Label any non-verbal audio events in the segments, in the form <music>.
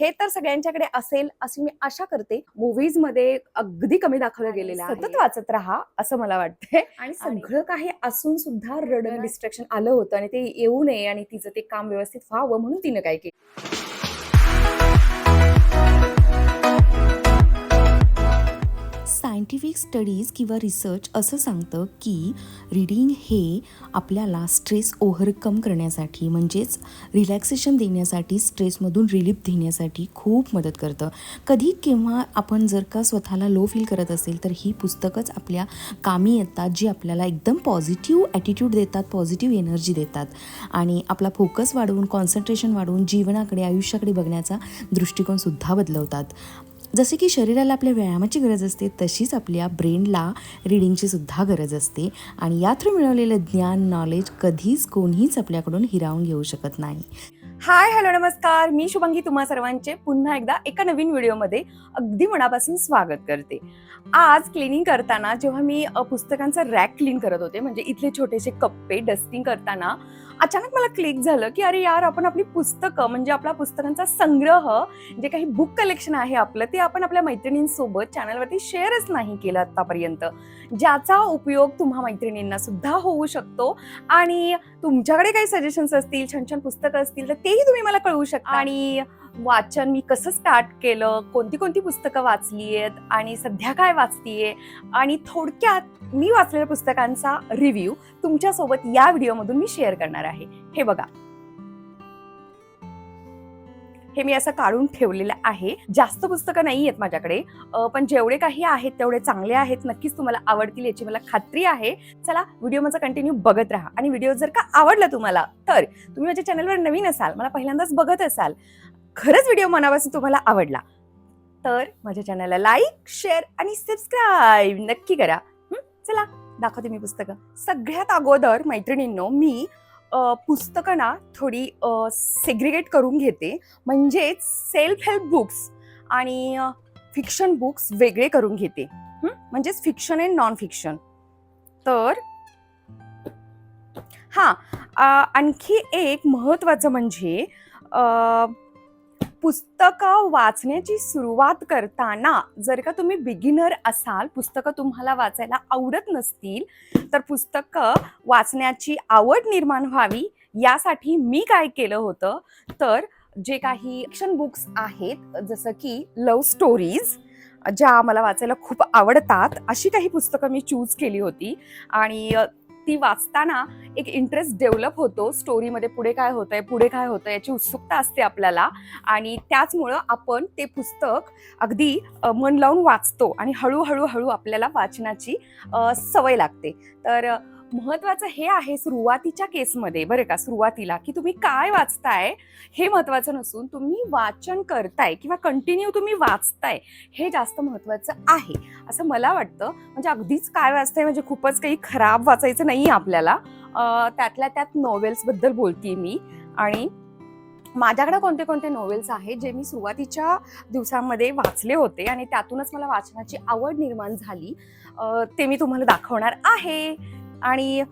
हे तर सगळ्यांच्याकडे असेल अशी मी आशा करते. मूवीजमध्ये अगदी कमी दाखवलं गेलेलं आहे सतत वाचत राहा असं मला वाटतंय. आणि सगळं काही असून सुद्धा रडण- डिस्ट्रॅक्शन आलं होतं आणि ते येऊ नये आणि तिचं ते काम व्यवस्थित व्हावं म्हणून तिनं काय केलं. सायंटिफिक स्टडीज किंवा रिसर्च असं सांगतं की रीडिंग हे आपल्याला स्ट्रेस ओव्हरकम करण्यासाठी म्हणजेच रिलॅक्सेशन देण्यासाठी स्ट्रेसमधून रिलीफ देण्यासाठी खूप मदत करतं. कधी केव्हा आपण जर का स्वतःला लो फील करत असेल तर ही पुस्तकच आपल्या कामी येतात जी आपल्याला एकदम पॉझिटिव्ह ॲटिट्यूड देतात पॉझिटिव्ह एनर्जी देतात. आणि आपला फोकस वाढवून कॉन्सन्ट्रेशन वाढवून जीवनाकडे आयुष्याकडे बघण्याचा दृष्टिकोनसुद्धा बदलवतात. जसे की शरीराला आपल्या व्यायामाची गरज असते तशीच आपल्या ब्रेनला रिडिंगची सुद्धा गरज असते. आणि या थ्रू मिळवलेलं ज्ञान नॉलेज कधीच कोणीच आपल्याकडून हिरावून घेऊ शकत नाही. हाय हॅलो नमस्कार. मी शुभंगी तुम्हा सर्वांचे पुन्हा एकदा एका नवीन व्हिडिओमध्ये अगदी मनापासून स्वागत करते. आज क्लिनिंग करताना जेव्हा मी पुस्तकांचा रॅक क्लीन करत होते म्हणजे इथले छोटेसे कप्पे डस्टिंग करताना अचानक मला क्लिक झालं की अरे यार आपण आपली पुस्तकं म्हणजे आपला पुस्तकांचा संग्रह जे काही बुक कलेक्शन आहे आपलं ते आपण आपल्या मैत्रिणींसोबत चॅनलवरती शेअरच नाही केलं आतापर्यंत. ज्याचा उपयोग तुम्हा मैत्रिणींना सुद्धा होऊ शकतो आणि तुमच्याकडे काही सजेशन्स असतील छान छान पुस्तकं असतील तर तेही तुम्ही मला कळवू शकता. आणि वाचन मी कसं स्टार्ट केलं? कोणती कोणती पुस्तकं वाचली आहेत आणि सध्या काय वाचतीये? आणि थोडक्यात मी वाचलेल्या पुस्तकांचा रिव्ह्यू तुमच्यासोबत या व्हिडिओमधून मी शेअर करणार आहे. हे बघा. हे मी असं काढून ठेवलेलं आहे. जास्त पुस्तकं नाही आहेत माझ्याकडे पण जेवढे काही आहेत तेवढे चांगले आहेत नक्कीच तुम्हाला आवडतील याची मला खात्री आहे. चला व्हिडिओ माझा कंटिन्यू बघत राहा. आणि व्हिडिओ जर का आवडला तुम्हाला तर तुम्ही माझ्या चॅनलवर नवीन असाल मला पहिल्यांदाच बघत असाल खरंच व्हिडिओ मनापासून तुम्हाला आवडला तर माझ्या चॅनलला लाईक शेअर आणि सबस्क्राईब नक्की करा. चला दाखवते मी पुस्तकं. सगळ्यात अगोदर मैत्रिणींनो मी पुस्तकं ना थोडी सेग्रिगेट करून घेते. म्हणजेच सेल्फ हेल्प बुक्स आणि फिक्शन बुक्स वेगळे करून घेते. म्हणजेच फिक्शन अँड नॉन फिक्शन तर हां आणखी एक महत्त्वाचं म्हणजे पुस्तकं वाचण्याची सुरुवात करताना जर का तुम्ही बिगिनर असाल पुस्तकं तुम्हाला वाचायला आवडत नसतील तर पुस्तकं वाचण्याची आवड निर्माण व्हावी यासाठी मी काय केलं होतं? तर जे काही फिक्शन बुक्स आहेत जसं की लव्ह स्टोरीज ज्या मला वाचायला खूप आवडतात अशी काही पुस्तकं मी चूज केली होती. आणि ती वाचताना एक इंटरेस्ट डेव्हलप होतो. स्टोरीमध्ये पुढे काय होतंय पुढे काय होतं याची उत्सुकता असते आपल्याला. आणि त्याचमुळं आपण ते पुस्तक अगदी मन लावून वाचतो. आणि हळूहळू हळू आपल्याला वाचनाची सवय लागते. तर महत्वाचं हे आहे सुरुवातीच्या केसमध्ये बरं का? सुरुवातीला की तुम्ही काय वाचताय हे महत्वाचं नसून तुम्ही वाचन करताय किंवा कंटिन्यू तुम्ही वाचताय हे जास्त महत्वाचं आहे. असं मला वाटतं. म्हणजे अगदीच काय वाचताय? म्हणजे खूपच काही खराब वाचायचं नाही आपल्याला. त्यातल्या त्यात नॉवेल्सबद्दल बोलतीये मी. आणि माझ्याकडे कोणते कोणते नॉवेल्स आहेत जे मी सुरुवातीच्या दिवसांमध्ये वाचले होते आणि त्यातूनच मला वाचनाची आवड निर्माण झाली ते मी तुम्हाला दाखवणार आहे. आणि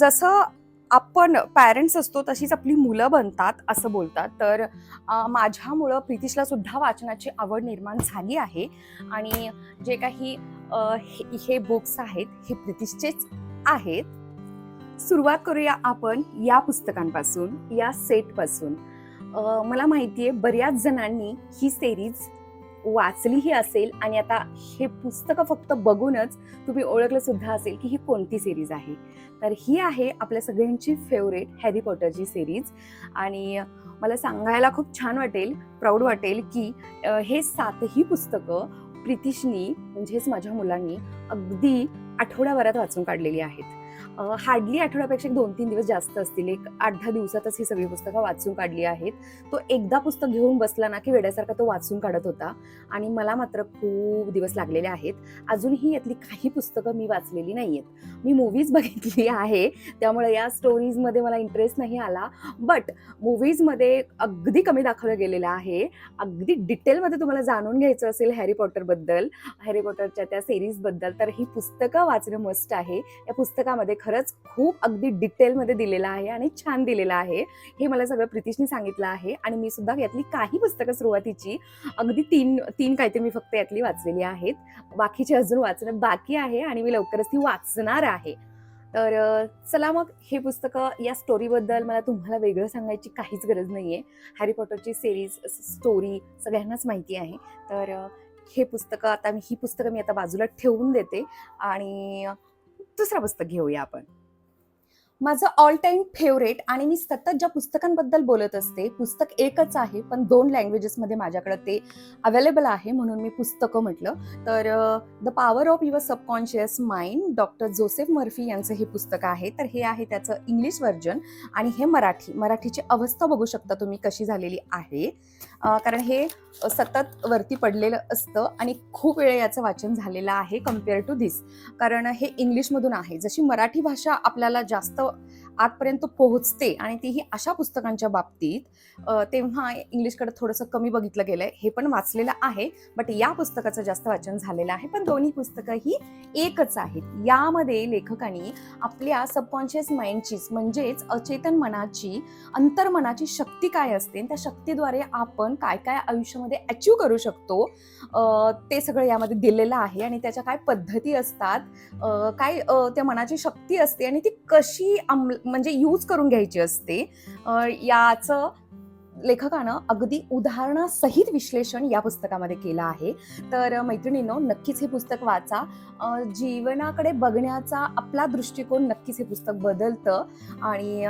जसं आपण पॅरेंट्स असतो तशीच आपली मुलं बनतात असं बोलतात. तर माझ्यामुळं प्रितिशला सुद्धा वाचनाची आवड निर्माण झाली आहे. आणि जे काही हे हे बुक्स आहेत हे प्रितिशचेच आहेत. सुरुवात करूया आपण या पुस्तकांपासून या सेटपासून मला माहिती आहे बऱ्याच जणांनी ही सिरीज वाचलीही असेल आणि आता हे पुस्तकं फक्त बघूनच तुम्ही ओळखलं सुद्धा असेल की ही कोणती सिरीज आहे. तर ही आहे आपल्या सगळ्यांची फेवरेट हॅरी पॉटरची सिरीज आणि मला सांगायला खूप छान वाटेल प्राऊड वाटेल की हे सातही पुस्तकं प्रितिशनी म्हणजेच माझ्या मुलांनी अगदी आठवड्याभरात वाचून काढलेली आहेत. हार्डली आठवड्यापेक्षा एक दोन तीन दिवस जास्त असतील. एक आठ दहा दिवसातच ही सगळी पुस्तकं वाचून काढली आहेत. तो एकदा पुस्तक घेऊन बसला ना की वेड्यासारखा तो वाचून काढत होता. आणि मला मात्र खूप दिवस लागलेले आहेत. अजूनही यातली काही पुस्तकं मी वाचलेली नाही आहेत मी मूवीज <laughs> बघितली आहे. त्यामुळे या स्टोरीजमध्ये मला इंटरेस्ट नाही आला. बट मूवीजमध्ये अगदी कमी दाखवलं गेलेलं आहे. अगदी डिटेलमध्ये तुम्हाला जाणून घ्यायचं असेल हॅरी पॉटरबद्दल हॅरी पॉटरच्या त्या सिरीजबद्दल तर ही पुस्तकं वाचणं मस्ट आहे. या पुस्तकामध्ये पुस्तकामध्ये खरंच खूप अगदी डिटेलमध्ये दिलेलं आहे आणि छान दिलेलं आहे. हे मला सगळं प्रितीशनी सांगितलं आहे आणि मी सुद्धा यातली काही पुस्तकं सुरुवातीची अगदी तीन तीन काहीतरी मी फक्त यातली वाचलेली आहेत. बाकीची अजून वाचणं बाकी आहे आणि मी लवकरच ती वाचणार आहे. तर चला मग हे पुस्तकं या स्टोरीबद्दल मला तुम्हाला वेगळं सांगायची काहीच गरज नाही आहे हॅरी पॉटरची सिरीज स्टोरी सगळ्यांनाच माहिती आहे. तर हे पुस्तकं आता मी ही पुस्तकं मी आता बाजूला ठेवून देते आणि दुसरं पुस्तक घेऊया आपण. माझं ऑल टाइम फेवरेट आणि मी सतत ज्या पुस्तकांबद्दल बोलत असते पुस्तक एकच आहे पण दोन लँग्वेजेसमध्ये माझ्याकडे ते अवेलेबल आहे म्हणून मी पुस्तकं म्हटलं. तर the power of your subconscious mind doctor Joseph Murphy यांचं हे पुस्तक आहे. तर हे आहे त्याचं इंग्लिश व्हर्जन आणि हे मराठी मराठीची अवस्था बघू शकता तुम्ही कशी झालेली आहे. कारण हे सतत वरती पडलेलं असतं आणि खूप वेळ याचं वाचन झालेलं आहे कंपेअर टू धिस कारण हे इंग्लिशमधून आहे. जशी मराठी भाषा आपल्याला जास्त आतपर्यंत पोहोचते आणि तीही अशा पुस्तकांच्या बाबतीत तेव्हा इंग्लिशकडे थोडंसं कमी बघितलं गेलंय. हे पण वाचलेलं आहे बट या पुस्तकाचं जास्त वाचन झालेलं आहे. पण दोन्ही पुस्तकं ही एकच आहेत. यामध्ये लेखकांनी आपल्या सबकॉन्शियस माइंडचीच म्हणजेच अचेतन मनाची अंतर्मनाची शक्ती काय असते त्या शक्तीद्वारे आपण काय काय आयुष्यामध्ये अचीव करू शकतो ते सगळं यामध्ये दिलेलं आहे. आणि त्याच्या काय पद्धती असतात काय त्या मनाची शक्ती असते आणि ती कशी अंमल म्हणजे यूज करून घ्यायची असते याचं लेखकानं अगदी उदाहरणासहित विश्लेषण या पुस्तकामध्ये केलं आहे. तर मैत्रिणींनो नक्कीच हे पुस्तक वाचा. जीवनाकडे बघण्याचा आपला दृष्टिकोन नक्कीच हे पुस्तक बदलतं. आणि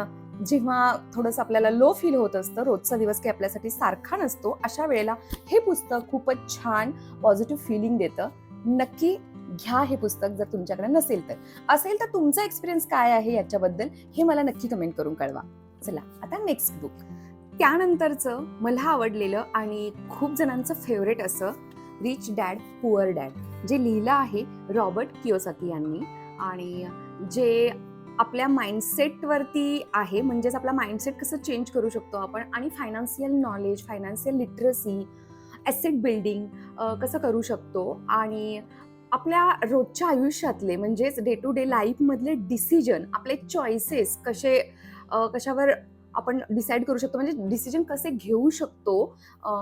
जेव्हा थोडंसं आपल्याला लो फील होत असतं रोजचा दिवस काही आपल्यासाठी सारखा नसतो अशा वेळेला हे पुस्तक खूपच छान पॉझिटिव्ह फिलिंग देतं. नक्की घ्या हे पुस्तक जर तुमच्याकडे नसेल तर. असेल तर तुमचा एक्सपिरियन्स काय आहे याच्याबद्दल हे मला नक्की कमेंट करून कळवा. चला आता नेक्स्ट बुक त्यानंतरचं मला आवडलेलं आणि खूप जणांचं फेवरेट असं रिच डॅड पुअर डॅड जे लिहिलं आहे रॉबर्ट कियोसाकी यांनी. आणि जे आपल्या माइंडसेटवरती आहे म्हणजेच आपला माइंडसेट कसं चेंज करू शकतो आपण आणि financial knowledge financial literacy asset building कसं करू शकतो आणि आपल्या रोजच्या आयुष्यातले म्हणजेच डे टू डे लाईफमधले डिसिजन आपले चॉईसेस कसे कशावर आपण डिसाईड करू शकतो? म्हणजे डिसिजन कसे घेऊ शकतो?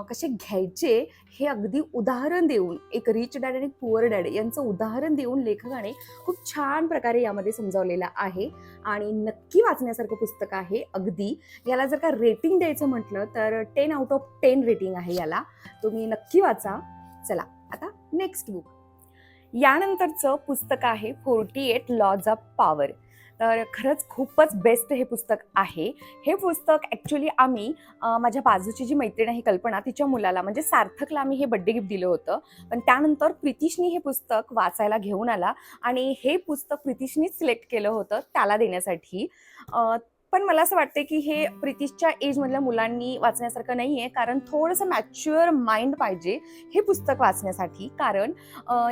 कसे घ्यायचे? हे अगदी उदाहरण देऊन एक रिच डॅड आणि पुअर डॅड यांचं उदाहरण देऊन लेखकाने खूप छान प्रकारे यामध्ये समजावलेलं आहे. आणि नक्की वाचण्यासारखं पुस्तक आहे अगदी. याला जर का रेटिंग द्यायचं म्हटलं तर ten out of ten rating आहे याला. तुम्ही नक्की वाचा. चला आता नेक्स्ट बुक यानंतरचं पुस्तक आहे forty eight laws of power तर खरंच खूपच बेस्ट हे पुस्तक आहे. हे पुस्तक ॲक्च्युली आम्ही माझ्या बाजूची जी मैत्रीण आहे कल्पना तिच्या मुलाला म्हणजे सार्थकला आम्ही हे बड्डे गिफ्ट दिलं होतं. पण त्यानंतर प्रितीशनी हे पुस्तक वाचायला घेऊन आला आणि हे पुस्तक प्रितिशनीच सिलेक्ट केलं होतं त्याला देण्यासाठी. पण मला असं वाटतं की हे प्रितीशच्या एजमधल्या मुलांनी वाचण्यासारखं नाही आहे कारण थोडंसं मॅच्युअर माइंड पाहिजे हे पुस्तक वाचण्यासाठी. कारण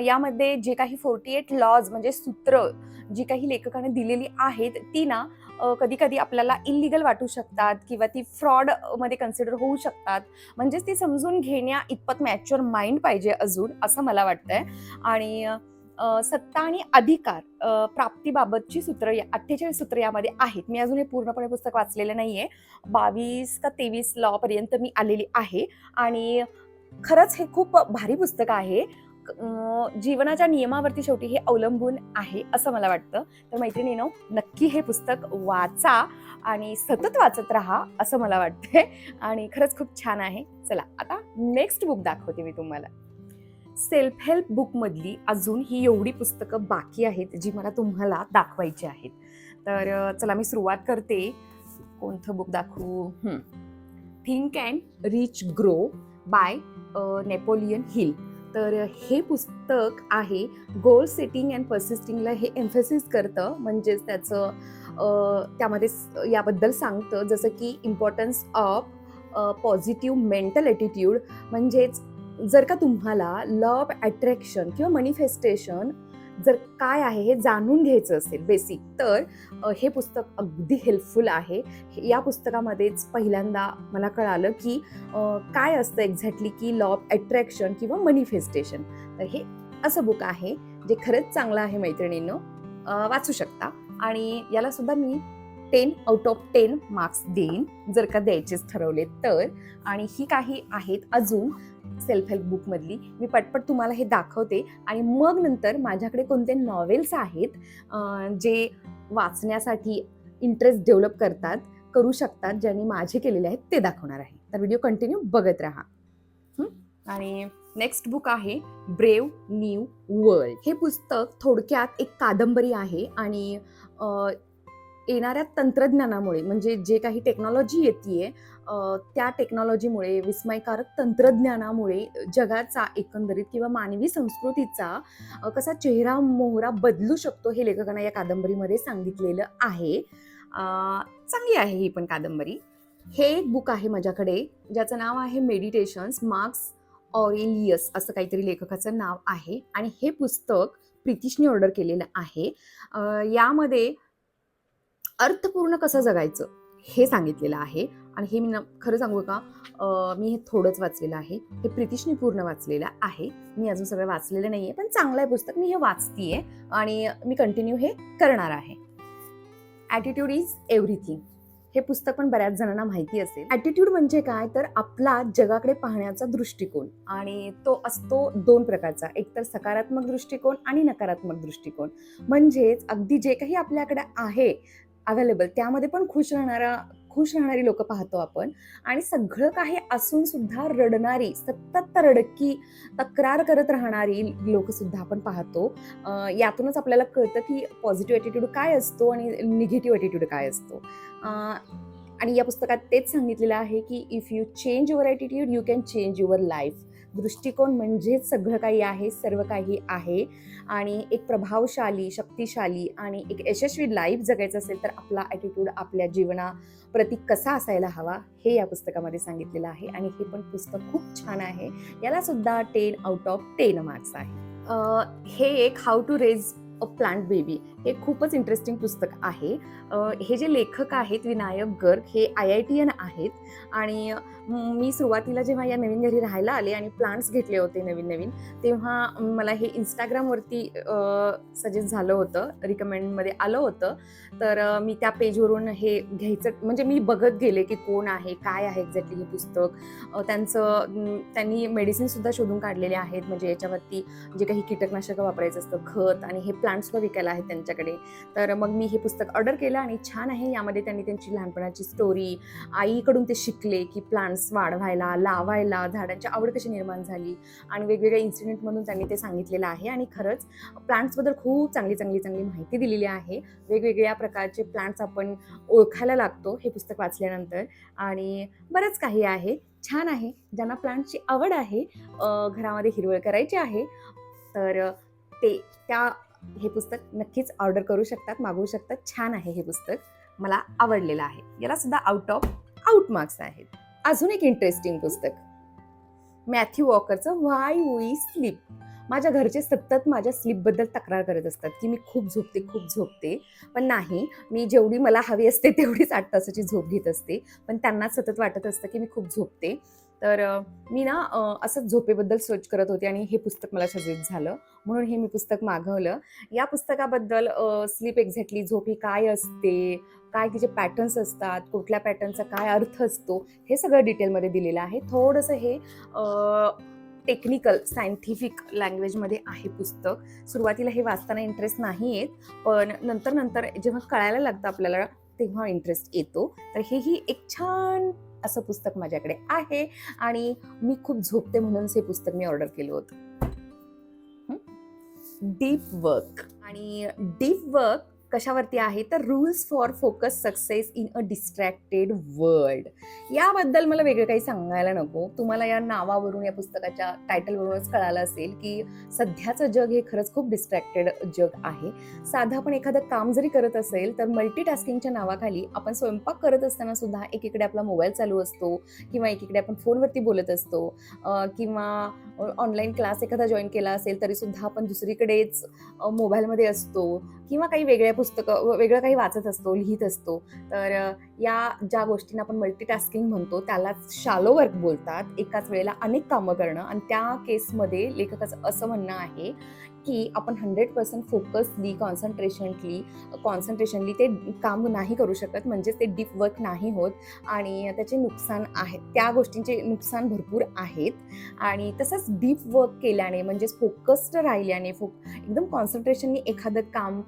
यामध्ये जे काही फोर्टी एट लॉज म्हणजे सूत्र जी काही लेखकाने दिलेली आहेत ती ना कधी कधी आपल्याला इलिगल वाटू शकतात किंवा ती फ्रॉडमध्ये कन्सिडर होऊ शकतात. म्हणजेच ती समजून घेण्या इतपत मॅच्युअर माइंड पाहिजे अजून असं मला वाटतंय. आणि सत्ता आणि अधिकार प्राप्तीबाबतची सूत्र या अठ्ठेचाळीस सूत्र यामध्ये आहेत. मी अजून हे पूर्णपणे पुस्तक वाचलेलं नाही आहे बावीस का तेवीस लॉपर्यंत मी आलेली आहे. आणि खरंच हे खूप भारी पुस्तक आहे. जीवनाच्या नियमावरती शेवटी हे अवलंबून आहे असं मला वाटतं. तर मैत्रिणीनो नक्की हे पुस्तक वाचा आणि सतत वाचत राहा असं मला वाटतंय. आणि खरंच खूप छान आहे. चला आता नेक्स्ट बुक दाखवते मी तुम्हाला. सेल्फ हेल्प बुकमधली अजून ही एवढी पुस्तकं बाकी आहेत जी मला तुम्हाला दाखवायची आहेत. तर चला मी सुरुवात करते. कोणतं बुक दाखवू? Think and rich grow by Napoleon Hill तर हे पुस्तक आहे. गोल सेटिंग अँड पर्सिस्टिंगला हे एम्फेसिस करतं. म्हणजेच त्याचं त्यामध्ये याबद्दल सांगतं. जसं की importance of positive mental attitude म्हणजेच जर का तुम्हाला लव अट्रॅक्शन किंवा मनिफेस्टेशन जर काय आहे हे जाणून घ्यायचं असेल बेसिक तर हे पुस्तक अगदी हेल्पफुल आहे. हे- या पुस्तकामध्येच पहिल्यांदा मला कळालं की काय असतं एक्झॅक्टली की लॉ ऑफ अट्रॅक्शन किंवा मनिफेस्टेशन तर हे असं बुक आहे जे खरंच चांगलं आहे मैत्रिणींनो. वाचू शकता. आणि याला सुद्धा मी ten out of ten marks देईन जर का द्यायचेच ठरवले तर. आणि ही काही आहेत अजून सेल्फ हेल्प बुकमधली मी पटपट तुम्हाला हे दाखवते. आणि मग नंतर माझ्याकडे कोणते नॉवेल्स आहेत जे वाचण्यासाठी इंटरेस्ट डेव्हलप करतात करू शकतात ज्यांनी माझे केलेले आहेत ते दाखवणार आहे. तर व्हिडिओ कंटिन्यू बघत राहा. आणि नेक्स्ट बुक आहे ब्रेव न्यू वर्ल्ड हे पुस्तक थोडक्यात एक कादंबरी आहे आणि येणाऱ्या तंत्रज्ञानामुळे म्हणजे जे काही टेक्नॉलॉजी येते त्या टेक्नॉलॉजीमुळे विस्मयकारक तंत्रज्ञानामुळे जगाचा एकंदरीत किंवा मानवी संस्कृतीचा कसा चेहरा मोहरा बदलू शकतो हे लेखकांना या कादंबरीमध्ये सांगितलेलं आहे. चांगली आहे ही पण कादंबरी. हे एक बुक आहे माझ्याकडे ज्याचं नाव आहे मेडिटेशन्स मार्क्स ऑरेलियस असं काहीतरी लेखकाचं नाव आहे. आणि हे पुस्तक प्रितिशने ऑर्डर केलेलं आहे. यामध्ये अर्थपूर्ण कसं जगायचं हे सांगितलेलं आहे. आणि हे मी ना खरं सांगू का? मी हे थोडंच वाचलेलं आहे. हे प्रितिशने पूर्ण वाचलेलं आहे. मी अजून सगळं वाचलेलं नाही आहे पण चांगलं आहे पुस्तक. मी हे वाचतीये आणि मी कंटिन्यू हे करणार आहे. ॲटिट्यूड इज एव्हरीथिंग हे पुस्तक पण बऱ्याच जणांना माहिती असेल. ॲटिट्यूड म्हणजे काय? तर आपला जगाकडे पाहण्याचा दृष्टिकोन आणि तो असतो दोन प्रकारचा. एक तर सकारात्मक दृष्टिकोन आणि नकारात्मक दृष्टिकोन. म्हणजेच अगदी जे काही आपल्याकडे आहे अवेलेबल त्यामध्ये पण खुश राहणारा खुश राहणारी लोक पाहतो आपण. आणि सगळं काही असून सुद्धा रडणारी सतत रडकी तक्रार करत राहणारी लोक सुद्धा आपण पाहतो. यातूनच आपल्याला कळतं की पॉझिटिव्ह ॲटिट्यूड काय असतो आणि निगेटिव्ह ॲटिट्यूड काय असतो. आणि या पुस्तकात तेच सांगितलेलं आहे की if you change your attitude you can change your life दृष्टिकोन म्हणजेच सगळं काही आहे सर्व काही आहे. आणि एक प्रभावशाली शक्तिशाली आणि एक यशस्वी लाईफ जगायचं असेल तर आपला ॲटिट्यूड आपल्या जीवनाप्रती कसा असायला हवा हे या पुस्तकामध्ये सांगितलेलं आहे. आणि हे पण पुस्तक खूप छान आहे. याला सुद्धा ten out of ten marks आहे. हे एक how to raise a plant baby हे खूपच इंटरेस्टिंग पुस्तक आहे. हे जे लेखक आहेत विनायक गर्ग हे आय आय टी एन आहेत आणि मी सुरुवातीला जेव्हा या नवीन घरी राहायला आले आणि प्लांट्स घेतले होते नवीन नवीन तेव्हा मला हे इंस्टाग्रामवरती सजेस्ट झालं होतं रिकमेंडमध्ये आलं होतं. तर मी त्या पेजवरून हे घ्यायचं म्हणजे मी बघत गेले की कोण आहे काय आहे एक्झॅक्टली हे पुस्तक. त्यांचं त्यांनी मेडिसिनसुद्धा शोधून काढलेले आहेत. म्हणजे याच्यावरती जे काही कीटकनाशकं वापरायचं असतं खत आणि हे प्लांट्सुद्धा विकायला आहेत त्यांच्या त्यांच्याकडे तर मग मी हे पुस्तक ऑर्डर केलं आणि छान आहे. यामध्ये त्यांनी त्यांची लहानपणाची स्टोरी आईकडून ते शिकले की प्लांट्स वाढवायला लावायला झाडांची आवड कशी निर्माण झाली आणि वेगवेगळ्या इन्सिडेंटमधून त्यांनी ते सांगितलेलं आहे. आणि खरंच प्लांट्सबद्दल खूप चांगली चांगली चांगली माहिती दिलेली आहे. वेगवेगळ्या प्रकारचे प्लांट्स आपण ओळखायला लागतो हे पुस्तक वाचल्यानंतर. आणि बरंच काही आहे. छान आहे. ज्यांना प्लांटची आवड आहे घरामध्ये हिरवळ करायची आहे तर ते त्या हे पुस्तक नक्कीच ऑर्डर करू शकतात मागवू शकतात. छान आहे हे पुस्तक. मला आवडलेलं आहे. याला सुद्धा आउट ऑफ आउट मार्क्स आहेत. अजून एक इंटरेस्टिंग पुस्तक. मॅथ्यू वॉकरचं व्हाय वी स्लीप माझ्या घरचे सतत माझ्या स्लीपबद्दल तक्रार करत असतात की मी खूप झोपते खूप झोपते. पण नाही मी जेवढी मला हवी असते तेवढीच आठ तासाची झोप घेत असते. पण त्यांना सतत वाटत असतं की मी खूप झोपते. तर मी ना असंच झोपेबद्दल सर्च करत होते आणि हे पुस्तक मला सजेस्ट झालं. म्हणून हे मी पुस्तक मागवलं. या पुस्तकाबद्दल स्लीप एक्झॅक्टली झोप ही काय असते? काय तिचे पॅटर्न्स असतात? कुठल्या पॅटर्नचा काय अर्थ असतो? हे सगळं डिटेलमध्ये दिलेलं आहे. थोडंसं हे टेक्निकल सायंटिफिक लँग्वेजमध्ये आहे पुस्तक. सुरुवातीला हे वाचताना इंटरेस्ट नाही येत पण नंतर नंतर जेव्हा कळायला लागतं आपल्याला तेव्हा इंटरेस्ट येतो. तर हेही एक छान असं पुस्तक माझ्याकडे आहे आणि मी खूप झोपते म्हणून हे पुस्तक मी ऑर्डर केलं होतं. डीप वर्क आणि डीप वर्क कशावरती आहे? तर rules for focus success in a distracted world याबद्दल मला वेगळं काही सांगायला नको. तुम्हाला या नावावरून या पुस्तकाच्या टायटलवरूनच कळालं असेल की सध्याचं जग हे खरंच खूप डिस्ट्रॅक्टेड जग आहे. साधं आपण एखादं काम जरी करत असेल तर मल्टीटास्किंगच्या नावाखाली आपण स्वयंपाक करत असताना सुद्धा एकीकडे आपला मोबाईल चालू असतो किंवा एकीकडे आपण फोनवरती बोलत असतो. किंवा ऑनलाईन क्लास एखादा जॉईन केला असेल तरीसुद्धा आपण दुसरीकडेच मोबाईलमध्ये असतो. किंवा काही वेगळ्या पुस्तकं वेगळं काही वाचत असतो लिहित असतो. तर या ज्या गोष्टींना आपण मल्टीटास्किंग म्हणतो त्यालाच शालो वर्क बोलतात. एकाच वेळेला अनेक कामं करणं. आणि त्या केसमध्ये लेखकाचं असं म्हणणं आहे की आपण हंड्रेड पर्सेंट फोकसली कॉन्सन्ट्रेशनली कॉन्सन्ट्रेशनली ते काम नाही करू शकत म्हणजेच ते डीप वर्क नाही होत आणि त्याचे नुकसान आहेत. त्या गोष्टींचे नुकसान भरपूर आहेत. आणि तसंच डीप वर्क केल्याने म्हणजेच फोकस्ड राहिल्याने फो एकदम कॉन्सन्ट्रेशनने एखादं काम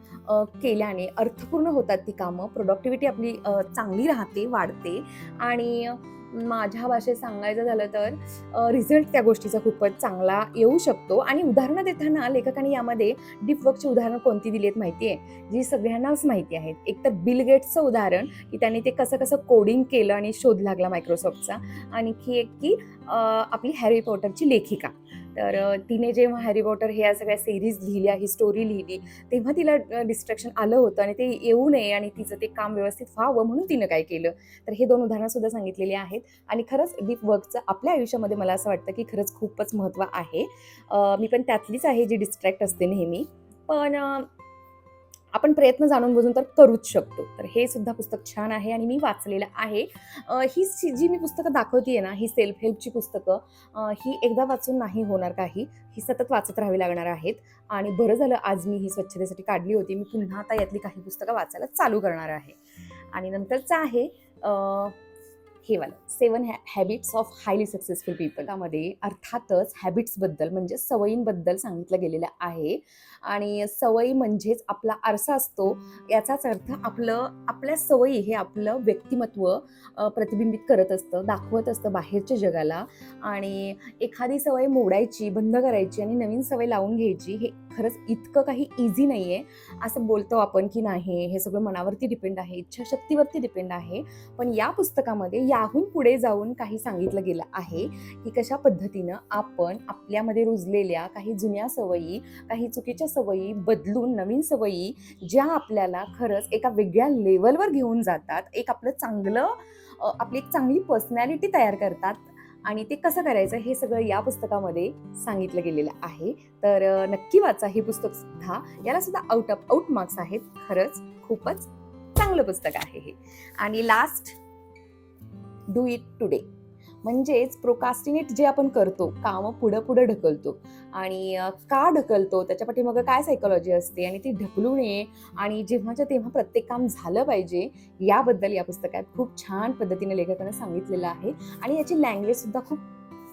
केल्याने अर्थपूर्ण होतात ती कामं. प्रोडक्टिव्हिटी आपली चांगली राहते वाढते. आणि माझ्या भाषेत सांगायचं झालं तर रिझल्ट त्या गोष्टीचा खूपच चांगला येऊ शकतो. आणि उदाहरणं देताना लेखकांनी यामध्ये डीप वर्कची उदाहरणं कोणती दिली आहेत माहिती आहे जी सगळ्यांनाच माहिती आहेत. एक तर बिल गेट्सचं उदाहरण की त्यांनी ते कसं कसं कोडिंग केलं आणि शोध लागला मायक्रोसॉफ्टचा आणखी एक की आपली हॅरी पॉटरची लेखिका. तर तिने जेव्हा हॅरी पॉटर हे या सगळ्या सिरीज लिहिल्या ही स्टोरी लिहिली तेव्हा तिला डिस्ट्रॅक्शन आलं होतं आणि ते येऊ नये आणि तिचं ते काम व्यवस्थित व्हावं म्हणून तिनं काय केलं. तर हे दोन उदाहरणं सुद्धा सांगितलेली आहेत. आणि खरंच डीप वर्कचं आपल्या आयुष्यामध्ये मला असं वाटतं की खरंच खूपच महत्त्व आहे. मी पण त्यातलीच आहे जी डिस्ट्रॅक्ट असते नेहमी. पण आपण प्रयत्न जाणून बुजून तर करूच शकतो. तर हे सुद्धा पुस्तक छान आहे आणि मी वाचलेलं आहे. ही जी मी पुस्तकं दाखवते ना ही सेल्फ हेल्पची पुस्तकं ही एकदा वाचून नाही होणार काही. ही सतत वाचत राहावी लागणार आहेत. आणि बरं झालं आज मी ही स्वच्छतेसाठी काढली होती. मी पुन्हा आता यातली काही पुस्तकं वाचायला चालू करणार आहे. आणि नंतरचं आहे हे वालं. सेवन हॅ habits of highly successful people त्यामध्ये अर्थातच हॅबिट्सबद्दल म्हणजे सवयींबद्दल सांगितलं गेलेलं आहे. आणि सवयी म्हणजेच आपला आरसा असतो. याचाच अर्थ आपलं आपल्या सवयी हे आपलं व्यक्तिमत्व प्रतिबिंबित करत असतं दाखवत असतं बाहेरच्या जगाला. आणि एखादी सवय मोडायची बंद करायची आणि नवीन सवय लावून घ्यायची हे खरंच इतकं काही इझी नाही आहे असं बोलतो आपण की नाही हे सगळं मनावरती डिपेंड आहे इच्छाशक्तीवरती डिपेंड आहे. पण या पुस्तकामध्ये याहून पुढे जाऊन काही सांगितलं गेलं आहे की कशा पद्धतीनं आपण आपल्यामध्ये रुजलेल्या काही जुन्या सवयी काही चुकीच्या सवयी बदलून नवीन सवयी ज्या आपल्याला खरंच एका वेगळ्या लेवलवर घेऊन जातात एक आपलं चांगलं आपली एक चांगली पर्सनॅलिटी तयार करतात आणि ते कसं करायचं हे सगळं या पुस्तकामध्ये सांगितलं गेलेलं आहे. तर नक्की वाचा हे पुस्तक सुद्धा. याला सुद्धा आउट ऑफ आउट मार्क्स आहेत. खरंच खूपच चांगलं पुस्तक आहे हे. आणि लास्ट डू इट टुडे म्हणजेच प्रोकास्टिनेट जे आपण करतो कामं पुढं पुढं ढकलतो. आणि का ढकलतो? त्याच्या पाठीमागं काय सायकोलॉजी असते? आणि ती ढकलू नये. आणि जेव्हाच्या तेव्हा प्रत्येक काम झालं पाहिजे याबद्दल या पुस्तकात खूप छान पद्धतीने लेखकानं सांगितलेलं आहे. आणि याची लँग्वेजसुद्धा खूप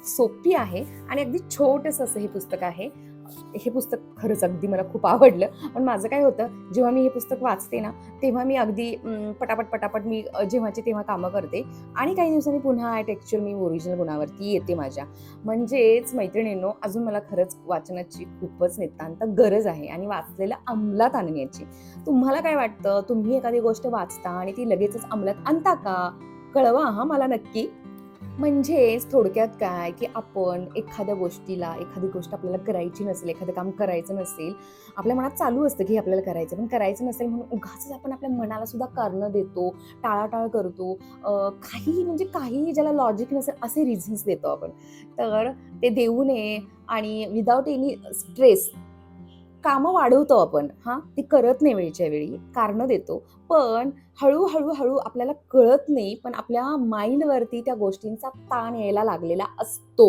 सोपी आहे. आणि अगदी छोटंसं असं हे पुस्तक आहे. हे पुस्तक खरंच अगदी मला खूप आवडलं. पण माझं काय होतं जेव्हा मी हे पुस्तक वाचते ना तेव्हा मी अगदी पटापट पटापट मी जेव्हाची तेव्हा कामं करते. आणि काही दिवसांनी पुन्हा ॲट ॲक्च्युअल मी ओरिजिनल गुणावरती येते माझ्या. म्हणजेच मैत्रिणींनो अजून मला खरंच वाचनाची खूपच नितांत गरज आहे आणि वाचलेलं अंमलात आणण्याची तुम्हाला काय वाटतं? तुम्ही एखादी गोष्ट वाचता आणि ती लगेचच अंमलात आणता का? कळवा हा मला नक्की. म्हणजेच थोडक्यात काय की आपण एखाद्या गोष्टीला एखादी गोष्ट आपल्याला करायची नसेल एखादं काम करायचं नसेल आपल्या मनात चालू असतं की हे आपल्याला करायचं पण करायचं नसेल म्हणून उगाच आपण आपल्या मनाला सुद्धा कारणं देतो टाळाटाळ करतो. काही म्हणजे काही ज्याला लॉजिक नसेल असे रिझन्स देतो आपण. तर ते देऊ नये आणि विदाऊट एनी स्ट्रेस कामं वाढवतो आपण. हां ते करत नाही वेळच्या वेळी. कारणं देतो. पण हळूहळू हळू आपल्याला कळत नाही पण आपल्या माइंडवरती त्या गोष्टींचा ताण यायला लागलेला असतो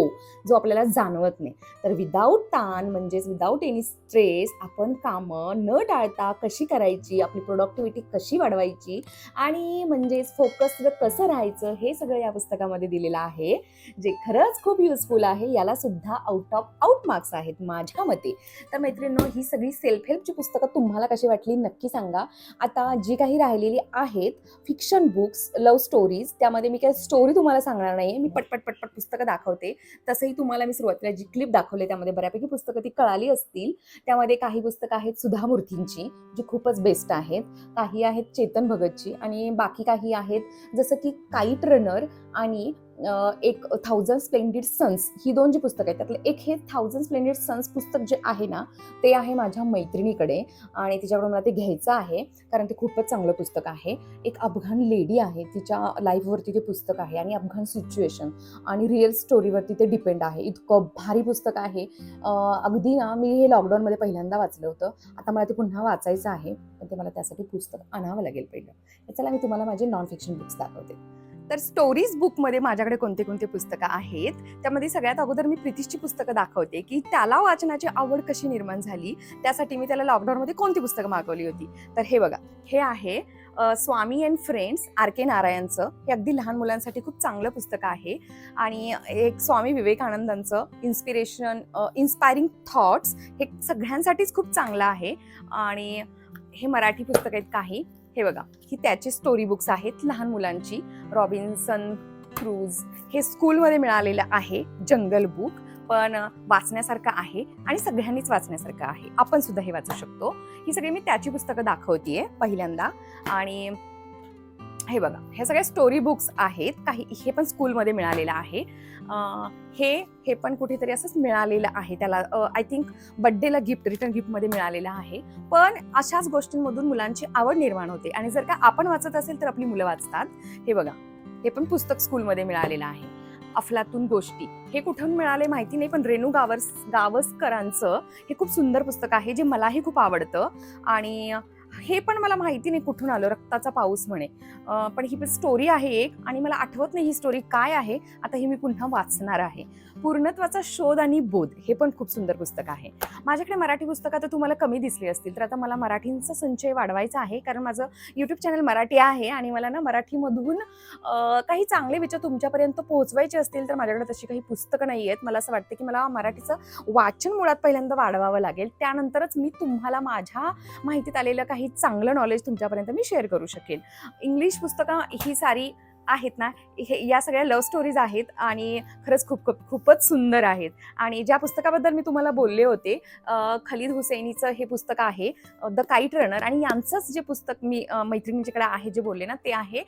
जो आपल्याला जाणवत नाही. तर विदाऊट ताण म्हणजेच विदाऊट एनी स्ट्रेस आपण कामं न टाळता कशी करायची आपली प्रोडक्टिव्हिटी कशी वाढवायची आणि म्हणजेच फोकस्ड कसं राहायचं हे सगळं या पुस्तकामध्ये दिलेलं आहे. जे खरंच खूप युजफुल आहे याला सुद्धा आउट ऑफ आउट मार्क्स आहेत माझ्या मते. तर मैत्रिणींनो ही सगळी सेल्फ हेल्पची पुस्तकं तुम्हाला कशी वाटली नक्की सांगा. आता जी काही राहिलेली आहेत. फिक्शन बुक्स लव्ह स्टोरीज त्यामध्ये मी काय स्टोरी तुम्हाला सांगणार नाही मी पटपट पटपट पुस्तकं दाखवते. तसंही तुम्हाला मी सुरुवातीला जी क्लिप दाखवले त्यामध्ये बऱ्यापैकी पुस्तकं ती कळाली असतील. त्यामध्ये काही पुस्तकं आहेत सुधा मूर्तींची जी खूपच बेस्ट आहेत. काही आहेत चेतन भगतची आणि बाकी काही आहेत जसं की काईट रनर आणि एक थाउजंड स्प्लेंडेड सन्स ही दोन जी पुस्तकं आहेत त्यातलं एक हे थाउजंड स्प्लेंडेड सन्स पुस्तक जे आहे ना ते आहे माझ्या मैत्रिणीकडे आणि तिच्याकडून मला ते घ्यायचं आहे कारण ते खूपच चांगलं पुस्तक आहे. एक अफगाण लेडी आहे तिच्या लाईफवरती ते पुस्तक आहे आणि अफगाण सिच्युएशन आणि रिअल स्टोरीवरती ते डिपेंड आहे. इतकं भारी पुस्तक आहे. अगदी ना मी हे लॉकडाऊनमध्ये पहिल्यांदा वाचलं होतं. आता मला ते पुन्हा वाचायचं आहे पण ते मला त्यासाठी पुस्तक आणावं लागेल पहिलं. चला मी तुम्हाला माझे नॉन फिक्शन बुक्स दाखवते. तर स्टोरीज बुकमध्ये माझ्याकडे कोणते कोणते पुस्तकं आहेत? त्यामध्ये सगळ्यात अगोदर मी प्रितिशची पुस्तकं दाखवते की त्याला वाचनाची आवड कशी निर्माण झाली? त्यासाठी मी त्याला लॉकडाऊनमध्ये कोणती पुस्तकं मागवली होती? तर हे बघा हे आहे Swami and friends R K नारायणचं. हे अगदी लहान मुलांसाठी खूप चांगलं पुस्तक आहे. आणि एक स्वामी विवेकानंदांचं इन्स्पिरेशन इन्स्पायरिंग थॉट्स हे सगळ्यांसाठीच खूप चांगलं आहे. आणि हे मराठी पुस्तक आहेत काही. हे बघा ही त्याची स्टोरी बुक्स आहेत लहान मुलांची. रॉबिन्सन क्रूज हे स्कूलमध्ये मिळालेलं आहे जंगल बुक पण वाचण्यासारखं आहे आणि सगळ्यांनीच वाचण्यासारखं आहे. आपण सुद्धा हे वाचू शकतो. ही सगळी मी त्याची पुस्तकं दाखवतीये पहिल्यांदा. आणि हे बघा हे सगळे स्टोरी बुक्स आहेत. काही हे पण स्कूलमध्ये मिळालेलं आहे. हे हे पण कुठेतरी असंच मिळालेलं आहे. त्याला आय थिंक बड्डेला गिफ्ट रिटर्न गिफ्टमध्ये मिळालेलं आहे. पण अशाच गोष्टींमधून मुलांची आवड निर्माण होते. आणि जर का आपण वाचत असेल तर आपली मुलं वाचतात. हे बघा हे पण पुस्तक स्कूलमध्ये मिळालेलं आहे. अफलातून गोष्टी. हे कुठून मिळाले माहिती नाही पण रेणू गावस गावस्करांचं हे खूप सुंदर पुस्तक आहे जे मलाही खूप आवडतं. आणि हे पण मला माहिती नाही कुठून आलं रक्ताचा पाऊस म्हणे. पण ही स्टोरी आहे एक आणि मला आठवत नाही ही स्टोरी काय आहे. आता ही मी पुन्हा वाचणार आहे. पूर्णत्वाचा शोध आणि बोध हे पण खूप सुंदर पुस्तक आहे. माझ्याकडे मराठी पुस्तकं आता तुम्हाला कमी दिसली असतील तर आता मला मराठींचा संचय वाढवायचा आहे. कारण माझं यूट्यूब चॅनल मराठी आहे आणि मला ना मराठीमधून काही चांगले विचार तुमच्यापर्यंत पोहोचवायचे असतील तर माझ्याकडे तशी काही पुस्तकं नाही आहेत. मला असं वाटतं की मला मराठीचं वाचन मुळात पहिल्यांदा वाढवावं लागेल. त्यानंतरच मी तुम्हाला माझ्या माहितीत आलेलं काही चांगलं नॉलेज तुमच्यापर्यंत मी शेअर करू शकेल. इंग्लिश पुस्तकं ही सारी आहेत ना हे या सगळ्या लव्ह स्टोरीज आहेत आणि खरंच खूप खूप खूपच सुंदर आहेत. आणि ज्या पुस्तकाबद्दल मी तुम्हाला बोलले होते खलीद हुसैनीचं हे पुस्तक आहे द काईट रनर आणि यांचंच जे पुस्तक मी मैत्रिणींच्याकडे आहे जे बोलले ना ते आहे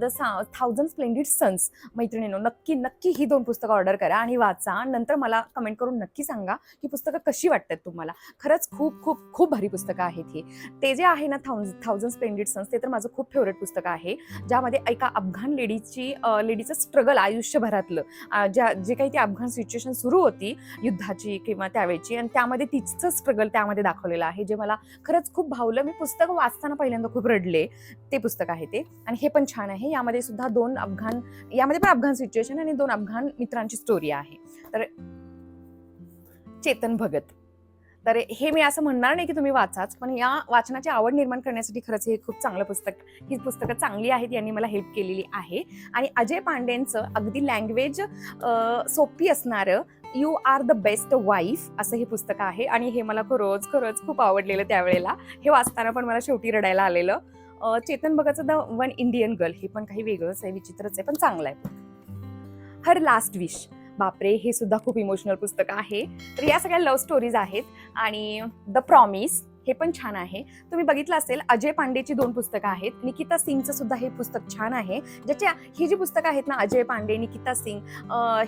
द सा थाउजंड स्प्लेंडिड सन्स मैत्रिणीनो. नक्की नक्की ही दोन पुस्तकं ऑर्डर करा आणि वाचा. नंतर मला कमेंट करून नक्की सांगा की पुस्तकं कशी वाटतात तुम्हाला. खरंच खूप खूप खूप भारी पुस्तकं आहेत ही. ते जे आहे ना थाउज थाउजंड स्प्लेंडिड सन्स ते तर माझं खूप फेवरेट पुस्तक आहे. ज्यामध्ये एका अफगाण लेडीची लेडीजची लेडीचं स्ट्रगल आयुष्यभरातलं. ज्या जे काही ती अफगाण सिच्युएशन सुरू होती युद्धाची किंवा त्यावेळची आणि त्यामध्ये तिचं स्ट्रगल त्यामध्ये दाखवलेलं आहे. जे मला खरंच खूप भावलं. मी पुस्तक वाचताना पहिल्यांदा खूप रडले. ते पुस्तक आहे ते. आणि हे पण छान आहे. यामध्ये सुद्धा दोन अफगाण यामध्ये पण अफगाण सिच्युएशन आणि दोन अफगाण मित्रांची स्टोरी आहे. तर चेतन भगत. तर हे मी असं म्हणणार नाही की तुम्ही वाचाच पण या वाचनाची आवड निर्माण करण्यासाठी खरंच हे खूप चांगलं पुस्तक ही पुस्तकं चांगली आहेत यांनी मला हेल्प केलेली आहे. आणि अजय पांडेंचं अगदी लँग्वेज सोपी असणारं you are the best wife असं हे पुस्तक आहे. आणि हे मला खरोच खरंच खूप आवडलेलं त्यावेळेला. हे वाचताना पण मला शेवटी रडायला आलेलं. चेतन भगतचं द वन इंडियन गर्ल हे पण काही वेगळंच आहे विचित्रच आहे पण चांगलं आहे. हर लास्ट विश बापरे हे सुद्धा खूप इमोशनल पुस्तक आहे. तर या सगळ्या लव्ह स्टोरीज आहेत आणि द प्रॉमिस हे पण छान आहे. तुम्ही बघितलं असेल अजय पांडेची दोन पुस्तकं आहेत. निकिता सिंगचं सुद्धा हे पुस्तक छान आहे. ज्याच्या ही जी पुस्तकं आहेत ना अजय पांडे निकिता सिंग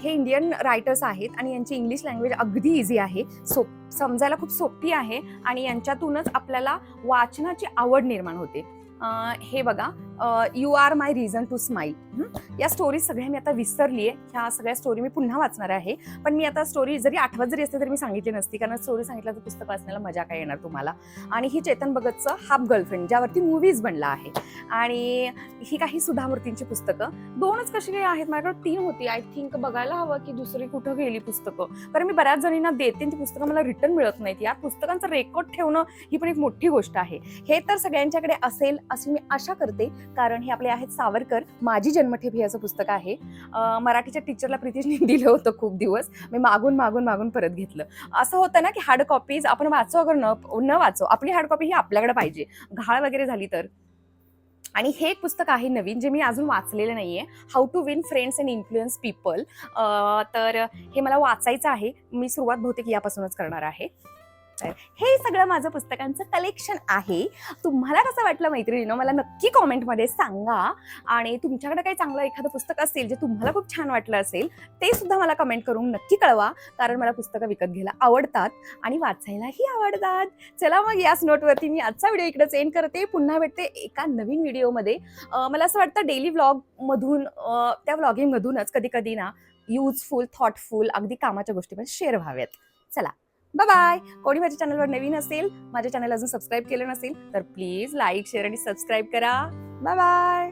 हे इंडियन रायटर्स आहेत आणि यांची इंग्लिश लँग्वेज अगदी इझी आहे. सो समजायला खूप सोपी आहे आणि यांच्यातूनच आपल्याला वाचनाची आवड निर्माण होते. हे बघा you are my reason to smile या स्टोरी सगळ्या मी आता विसरली आहे ह्या सगळ्या स्टोरी मी पुन्हा वाचणार आहे. पण मी आता स्टोरी जरी आठवत जरी असते तरी मी सांगितली नसती. कारण स्टोरी सांगितलं तर पुस्तक वाचण्याला मजा काय येणार तुम्हाला? आणि ही चेतन भगतचं हाफ गर्लफ्रेंड ज्यावरती मूवीज बनला आहे. आणि ही काही सुधामूर्तींची पुस्तकं. दोनच कशी काही आहेत? माझ्याकडे तीन होती. आय थिंक बघायला हवं की दुसरी कुठं गेली पुस्तकं. कारण मी बऱ्याच जणींना देते ती पुस्तकं मला रिटर्न मिळत नाहीत. या पुस्तकांचं रेकॉर्ड ठेवणं ही पण एक मोठी गोष्ट आहे. हे तर सगळ्यांच्याकडे असेल. अशी मी आशा करते कारण हे आपले आहेत सावरकर माझी जन्मठेप हे असं पुस्तक आहे. मराठीच्या टीचरला प्रितीशने <laughs> दिलं होतं खूप दिवस. मी मागून मागून मागून परत घेतलं. असं होतं ना की हार्ड कॉपीज आपण वाचो अगर न न वाचो आपली हार्ड कॉपी ही आपल्याकडे पाहिजे. घाळ वगैरे झाली तर. आणि हे एक पुस्तक आहे नवीन जे मी अजून वाचलेलं नाही आहे how to win friends and influence people तर हे मला वाचायचं आहे. मी सुरुवात बहुतेक यापासूनच करणार आहे. आहे. हे सगळं माझं पुस्तकांचं कलेक्शन आहे. तुम्हाला कसं वाटलं मैत्रिणीनं? मला नक्की कॉमेंटमध्ये सांगा. आणि तुमच्याकडे काही चांगलं एखादं पुस्तक असेल जे तुम्हाला खूप छान वाटलं असेल ते सुद्धा मला कमेंट करून नक्की कळवा. कारण मला पुस्तकं विकत घ्यायला आवडतात आणि वाचायलाही आवडतात. चला मग याच नोटवरती मी आजचा व्हिडिओ इकडे एंड करते. पुन्हा भेटते एका नवीन व्हिडिओमध्ये मला असं वाटतं डेली व्लॉगमधून त्या व्लॉगिंगमधूनच कधी कधी ना युजफुल थॉटफुल अगदी कामाच्या गोष्टी पण शेअर व्हाव्यात. चला. बाय कोणी माझ्या चॅनलवर नवीन असेल माझ्या चॅनल अजून सबस्क्राईब केलं नसेल तर प्लीज लाईक शेअर आणि सबस्क्राईब करा. Bye bye